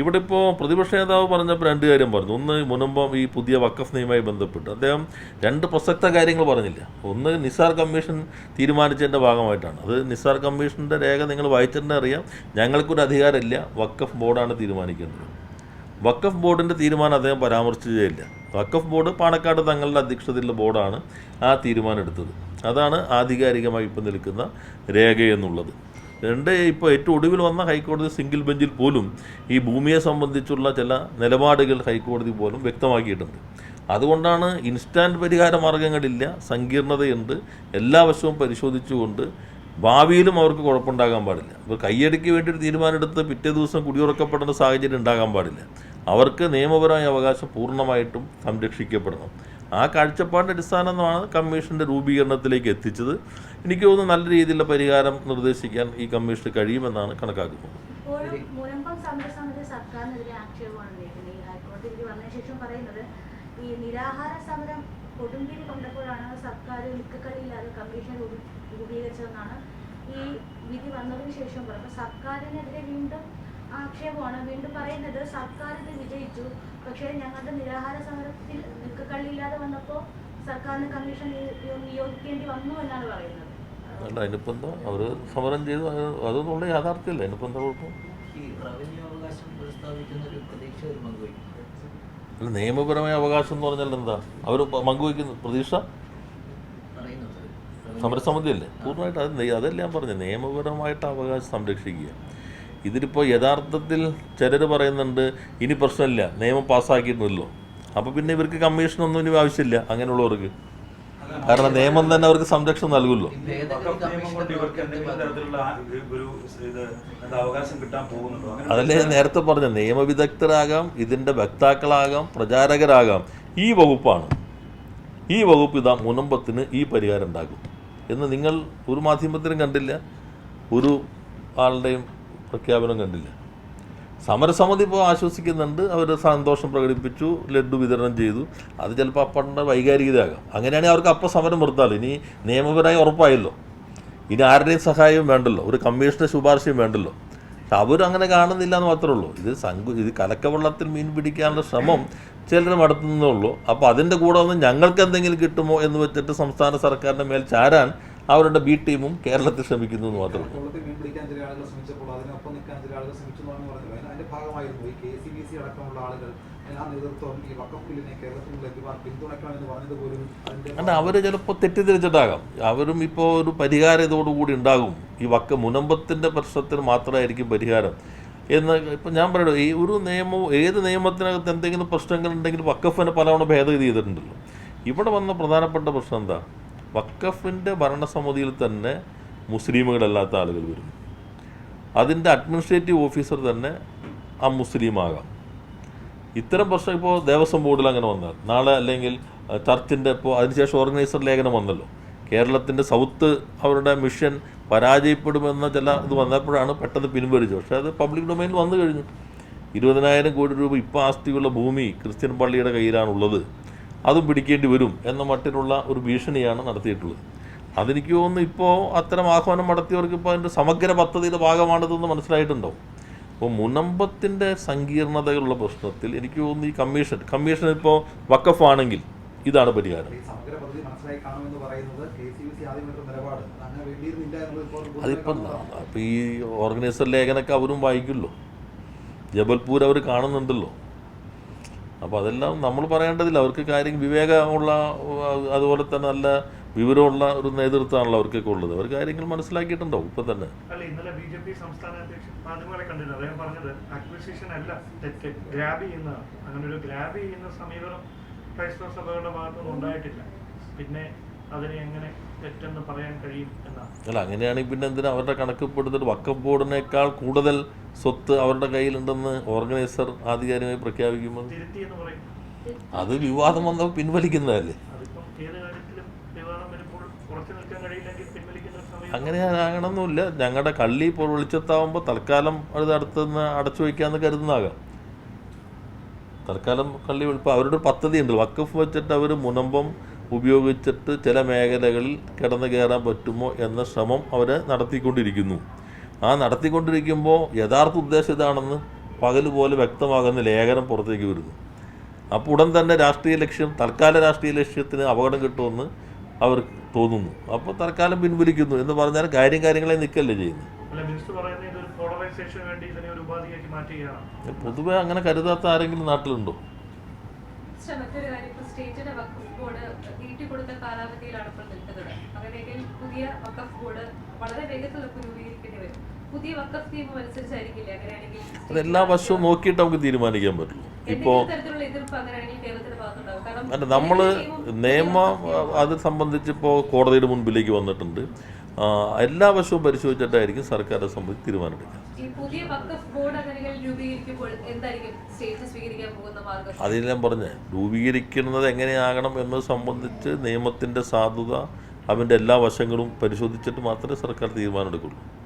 ഇവിടെ ഇപ്പോൾ പ്രതിപക്ഷ നേതാവ് പറഞ്ഞപ്പോൾ രണ്ട് കാര്യം പറഞ്ഞു. ഒന്ന് മുനമ്പം ഈ പുതിയ വക്കഫ് നിയമമായി ബന്ധപ്പെട്ട്. അദ്ദേഹം രണ്ട് പ്രസക്ത കാര്യങ്ങൾ പറഞ്ഞില്ല. ഒന്ന് നിസാർ കമ്മീഷൻ തീരുമാനിച്ചതിന്റെ ഭാഗമായിട്ടാണ്. അത് നിസാർ കമ്മീഷന്റെ രേഖ നിങ്ങൾ വായിച്ചിട്ടുണ്ടെങ്കിൽ അറിയാം. ഞങ്ങൾക്കൊരു അധികാരമില്ല. വക്കഫ് ബോർഡാണ് തീരുമാനിക്കുന്നത് വക്കഫ് ബോർഡിന്റെ തീരുമാനം അദ്ദേഹം പരാമർശിച്ചതേയില്ല വക്കഫ് ബോർഡ് പാണക്കാട് തങ്ങളുടെ അധ്യക്ഷതയിലുള്ള ബോർഡാണ് ആ തീരുമാനം എടുത്തത്. അതാണ് ആധികാരികമായി ഇപ്പോൾ നിൽക്കുന്ന രേഖ എന്നുള്ളത് രണ്ട് ഇപ്പോൾ ഏറ്റവും ഒടുവിൽ വന്ന ഹൈക്കോടതി സിംഗിൾ ബെഞ്ചിൽ പോലും ഈ ഭൂമിയെ സംബന്ധിച്ചുള്ള ചില നിലപാടുകൾ ഹൈക്കോടതി പോലും വ്യക്തമാക്കിയിട്ടുണ്ട്. അതുകൊണ്ടാണ് ഇൻസ്റ്റാന്റ് പരിഹാര മാർഗങ്ങളില്ല സങ്കീർണതയുണ്ട് എല്ലാ വശവും പരിശോധിച്ചുകൊണ്ട് ഭാവിയിലും അവർക്ക് കുഴപ്പമുണ്ടാകാൻ പാടില്ല. ഇപ്പോൾ കയ്യടിക്ക് വേണ്ടി ഒരു തീരുമാനമെടുത്ത് പിറ്റേ ദിവസം കുടിയുറക്കപ്പെടേണ്ട സാഹചര്യം ഉണ്ടാകാൻ പാടില്ല. അവർക്ക് നിയമപരമായ അവകാശം പൂർണമായിട്ടും സംരക്ഷിക്കപ്പെടണം. ആ കാഴ്ചപ്പാടിന്റെ അടിസ്ഥാനമാണ് കമ്മീഷന്റെ രൂപീകരണത്തിലേക്ക് എത്തിച്ചത്. എനിക്ക് തോന്നുന്നു നല്ല രീതിയിലുള്ള പരിഹാരം നിർദ്ദേശിക്കാൻ ഈ കമ്മീഷന് കഴിയുമെന്നാണ് കണക്കാക്കുന്നത്. ഈ നിരാഹാര സമരം കൊണ്ടപ്പോഴാണ് സർക്കാർ കമ്മീഷൻ രൂപീകരിച്ചതെന്നാണ് ഈ വിധി വന്നതിന് ശേഷം പറയുന്നത് സർക്കാരിനെതിരെ വീണ്ടും ആക്ഷേപമാണ്. വീണ്ടും പറയുന്നത് സർക്കാർ ഇത് വിജയിച്ചു. പക്ഷേ ഞങ്ങളുടെ നിരാഹാര സമരത്തിൽ നിക്കക്കളിയില്ലാതെ വന്നപ്പോൾ സർക്കാരിന് കമ്മീഷൻ നിയോഗിക്കേണ്ടി വന്നു എന്നാണ് പറയുന്നത്. അല്ല അതിനിപ്പോൾ എന്താ അവർ സമരം ചെയ്തു. അതൊന്നുള്ള യാഥാർത്ഥ്യമല്ല? അതിനിപ്പോൾ എന്താ കുഴപ്പം അല്ല നിയമപരമായ അവകാശം എന്ന് പറഞ്ഞാൽ എന്താ? അവർ പങ്കുവയ്ക്കുന്ന പ്രതീക്ഷ? സമരസമിതിയല്ലേ? പൂർണമായിട്ട് അത് അതല്ല ഞാൻ പറഞ്ഞത്. നിയമപരമായിട്ട് അവകാശം സംരക്ഷിക്കുക. ഇതിലിപ്പോൾ യഥാർത്ഥത്തിൽ ചിലർ പറയുന്നുണ്ട് ഇനി പ്രശ്നമില്ല നിയമം പാസ്സാക്കിയിരുന്നല്ലോ. അപ്പോൾ പിന്നെ ഇവർക്ക് കമ്മീഷനൊന്നും ഇനി ആവശ്യമില്ല അങ്ങനെയുള്ളവർക്ക്. കാരണം നിയമം തന്നെ അവർക്ക് സംരക്ഷണം നൽകുമല്ലോ. അതല്ലേ ഞാൻ നേരത്തെ പറഞ്ഞ നിയമവിദഗ്ധരാകാം ഇതിന്റെ വക്താക്കളാകാം പ്രചാരകരാകാം. ഈ വകുപ്പാണ്. ഈ വകുപ്പ് ഇതാ മുനമ്പത്തിന് ഈ പരിഹാരം ഉണ്ടാക്കും. എന്ന് നിങ്ങൾ ഒരു മാധ്യമത്തിനും കണ്ടില്ല ഒരു ആളുടെയും പ്രഖ്യാപനം കണ്ടില്ല. സമരസമിതി ഇപ്പോൾ ആശ്വസിക്കുന്നുണ്ട്. അവർ സന്തോഷം പ്രകടിപ്പിച്ചു ലഡ്ഡു വിതരണം ചെയ്തു. അത് ചിലപ്പോൾ അപ്പണ്ട വൈകാരികതയാകാം. അങ്ങനെയാണെങ്കിൽ അവർക്ക് അപ്പം സമരം നിർത്താമല്ലോ ഇനി നിയമപരമായി ഉറപ്പായല്ലോ. ഇനി ആരുടെയും സഹായവും വേണ്ടല്ലോ. ഒരു കമ്മീഷന്റെ ശുപാർശയും വേണ്ടല്ലോ. പക്ഷെ അവരങ്ങനെ കാണുന്നില്ല എന്ന് മാത്രമേ ഉള്ളൂ. ഇത് സങ്കു ഇത് കലക്കവെള്ളത്തിൽ മീൻ പിടിക്കാനുള്ള ശ്രമം ചിലർ നടത്തുന്നേ ഉള്ളൂ. അപ്പോൾ അതിന്റെ കൂടെ ഒന്ന് ഞങ്ങൾക്ക് എന്തെങ്കിലും കിട്ടുമോ എന്ന് വെച്ചിട്ട് സംസ്ഥാന സർക്കാരിന്റെ മേൽ ചാരാൻ അവരുടെ ബി ടീമും കേരളത്തിൽ ശ്രമിക്കുന്നു എന്ന് മാത്രമേ ഉള്ളൂ വെള്ളത്തിൽ മീൻ പിടിക്കാൻ ചില ആളുകൾ ശ്രമിച്ചപ്പോൾ അതിനൊപ്പം നിൽക്കാൻ ചില ആളുകൾ ശ്രമിച്ചു എന്നാണ് പറഞ്ഞത് അതിന് അതിന്റെ ഭാഗമായിരുന്നു ഈ കെ സി ബി സി അടക്കമുള്ള ആളുകൾ ആ നേതൃത്വം ഈ അല്ല അവർ ചിലപ്പോൾ തെറ്റിദ്ധരിച്ചിട്ടാകാം. അവരും ഇപ്പോൾ ഒരു പരിഹാരം ഇതോടുകൂടി ഉണ്ടാകും. ഈ വക്ക മുനമ്പത്തിന്റെ പ്രശ്നത്തിന് മാത്രമായിരിക്കും പരിഹാരം. എന്ന് ഇപ്പം ഞാൻ പറയുന്നത് ഈ ഒരു നിയമവും ഏത് നിയമത്തിനകത്ത് എന്തെങ്കിലും പ്രശ്നങ്ങൾ പ്രശ്നങ്ങളുണ്ടെങ്കിൽ വക്കഫിനെ പലവണ ഭേദഗതി ചെയ്തിട്ടുണ്ടല്ലോ. ഇവിടെ വന്ന പ്രധാനപ്പെട്ട പ്രശ്നം എന്താ? വക്കഫിന്റെ ഭരണസമിതിയിൽ തന്നെ മുസ്ലിമുകളല്ലാത്ത ആളുകൾ വരും അതിന്റെ അഡ്മിനിസ്ട്രേറ്റീവ് ഓഫീസർ തന്നെ ആ മുസ്ലിമാകാം. ഇത്തരം പ്രശ്നം ഇപ്പോൾ ദേവസ്വം ബോർഡിൽ അങ്ങനെ വന്നാൽ നാളെ അല്ലെങ്കിൽ ചർച്ചിന്റെ ഇപ്പോൾ അതിനുശേഷം ഓർഗനൈസർ ലേഖനം വന്നല്ലോ. കേരളത്തിന്റെ സൗത്ത് അവരുടെ മിഷൻ പരാജയപ്പെടുമെന്ന ചില ഇത് വന്നപ്പോഴാണ് പെട്ടെന്ന് പിൻവലിച്ചത്. പക്ഷേ അത് പബ്ലിക് ഡൊമൈനിൽ വന്നു കഴിഞ്ഞു. ഇരുപതിനായിരം കോടി രൂപ ഇപ്പോൾ ആസ്തിയുള്ള ഭൂമി ക്രിസ്ത്യൻ പള്ളിയുടെ കയ്യിലാണുള്ളത്. അതും പിടിക്കേണ്ടി വരും എന്ന മട്ടിലുള്ള ഒരു ഭീഷണിയാണ് നടത്തിയിട്ടുള്ളത്. അതെനിക്ക് തോന്നുന്നു ഇപ്പോൾ അത്തരം ആഹ്വാനം നടത്തിയവർക്ക് ഇപ്പോൾ അതിന്റെ സമഗ്ര പദ്ധതിയുടെ ഭാഗമാണിതെന്ന് മനസ്സിലായിട്ടുണ്ടാവും. അപ്പോൾ മുനമ്പത്തിന്റെ സങ്കീർണതയുള്ള പ്രശ്നത്തിൽ എനിക്ക് തോന്നുന്നു ഈ കമ്മീഷൻ കമ്മീഷൻ ഇപ്പോൾ വക്കഫാണെങ്കിൽ ഇതാണ് പരിഹാരം. അതിപ്പം അപ്പം ഈ ഓർഗനൈസർ ലേഖനമൊക്കെ അവരും വായിക്കുമല്ലോ. ജബൽപൂർ അവർ കാണുന്നുണ്ടല്ലോ. അപ്പോൾ അതെല്ലാം നമ്മൾ പറയേണ്ടതില്ല. അവർക്ക് കാര്യം വിവേകമുള്ള അതുപോലെ തന്നെ നല്ല വിവരമുള്ള ഒരു നേതൃത്വമാണല്ലോ അവർക്കൊക്കെ ഉള്ളത്. അവർ കാര്യങ്ങൾ മനസ്സിലാക്കിയിട്ടുണ്ടോ? ഇപ്പം തന്നെ. അല്ല ഇന്നലെ ബി ജെ പി സംസ്ഥാന അധ്യക്ഷൻ മാധ്യമങ്ങളെ അദ്ദേഹം പറഞ്ഞത് അക്വിസിഷൻ അല്ല തെറ്റ് ഗ്രാബ് ചെയ്യുന്ന അങ്ങനെ ഒരു ഗ്രാബ് ചെയ്യുന്ന സമീപനം ക്രൈസ്തവ സഭകളുടെ ഭാഗത്തുനിന്ന് ഉണ്ടായിട്ടില്ല. പിന്നെ അതിനെ എങ്ങനെ തെറ്റെന്ന് പറയാൻ കഴിയും എന്നാണ്. അല്ല അങ്ങനെയാണെങ്കിൽ പിന്നെ എന്തിനാ അവരുടെ കണക്കിൽപ്പെടുത്തിട്ട് വക്കം ബോർഡിനേക്കാൾ കൂടുതൽ സ്വത്ത് അവരുടെ കയ്യിലുണ്ടെന്ന് ഓർഗനൈസർ ആധികാരികമായി പ്രഖ്യാപിക്കുമ്പോൾ? അത് വിവാദം വന്നപ്പോൾ പിൻവലിക്കുന്നതല്ലേ അതിപ്പം ഏത് കാര്യത്തിലും വിവാദം വരുമ്പോൾ ഉറച്ചു നിൽക്കാൻ കഴിയില്ലെങ്കിൽ പിൻവലിക്കുന്ന ഒരു സമയം അങ്ങനെ ആകണമെന്നില്ല ഞങ്ങളുടെ കള്ളി ഇപ്പോൾ വെളിച്ചത്താവുമ്പോൾ തൽക്കാലം അത് അടുത്തുനിന്ന് അടച്ചു വയ്ക്കാമെന്ന് കരുതുന്നാകാം തൽക്കാലം കള്ളി ഇപ്പോൾ അവരുടെ പദ്ധതി ഉണ്ട് വക്കഫ് വെച്ചിട്ട് അവർ മുനമ്പം ഉപയോഗിച്ചിട്ട് ചില മേഖലകളിൽ കിടന്നു കയറാൻ പറ്റുമോ എന്ന ശ്രമം അവർ നടത്തിക്കൊണ്ടിരിക്കുന്നു. ആ നടത്തിക്കൊണ്ടിരിക്കുമ്പോൾ യഥാർത്ഥ ഉദ്ദേശം ഇതാണെന്ന് പകൽ പോലെ വ്യക്തമാകുന്ന ലേഖനം പുറത്തേക്ക് വരുന്നു. അപ്പോൾ ഉടൻ തന്നെ രാഷ്ട്രീയ ലക്ഷ്യം തൽക്കാല രാഷ്ട്രീയ ലക്ഷ്യത്തിന് അപകടം കിട്ടുമെന്ന് അവർ തോന്നുന്നു. അപ്പോൾ തൽക്കാലം പിൻവലിക്കുന്നു എന്ന് പറഞ്ഞാൽ കാര്യം കാര്യങ്ങളെ നിൽക്കല്ലേ ചെയ്യുന്നത്. മാറ്റുകയാണ്. പൊതുവെ അങ്ങനെ കരുതാത്ത ആരെങ്കിലും നാട്ടിലുണ്ടോ? മറ്റൊരു കാര്യം. ഇപ്പോൾ സ്റ്റേറ്റിന്റെ വഖഫ് ബോർഡ് കാലാവധിയിലാണ് ഇപ്പോൾ നിൽക്കുന്നത്. അങ്ങനെയെങ്കിൽ പുതിയ വഖഫ് ബോർഡ് വളരെ വേഗത്തിൽ നമുക്ക് രൂപീകരിക്കേണ്ടി വരും. പുതിയ വഖഫ് നിയമം അനുസരിച്ചായിരിക്കില്ലേ? അങ്ങനെയാണെങ്കിൽ അതെല്ലാ വശവും നോക്കിയിട്ട് നമുക്ക് തീരുമാനിക്കാൻ പറ്റുള്ളൂ. ഇപ്പോൾ കാരണം അല്ല നമ്മൾ നിയമം അത് സംബന്ധിച്ചിപ്പോൾ കോടതിയുടെ മുൻപിലേക്ക് വന്നിട്ടുണ്ട്. എല്ലാ വശവും പരിശോധിച്ചിട്ടായിരിക്കും സർക്കാർ സംബന്ധിച്ച് തീരുമാനമെടുക്കുക. ഞാൻ പറഞ്ഞേ രൂപീകരിക്കുന്നത് എങ്ങനെയാകണം എന്നത് സംബന്ധിച്ച് നിയമത്തിന്റെ സാധുത അവന്റെ എല്ലാ വശങ്ങളും പരിശോധിച്ചിട്ട് മാത്രമേ സർക്കാർ തീരുമാനമെടുക്കുള്ളൂ.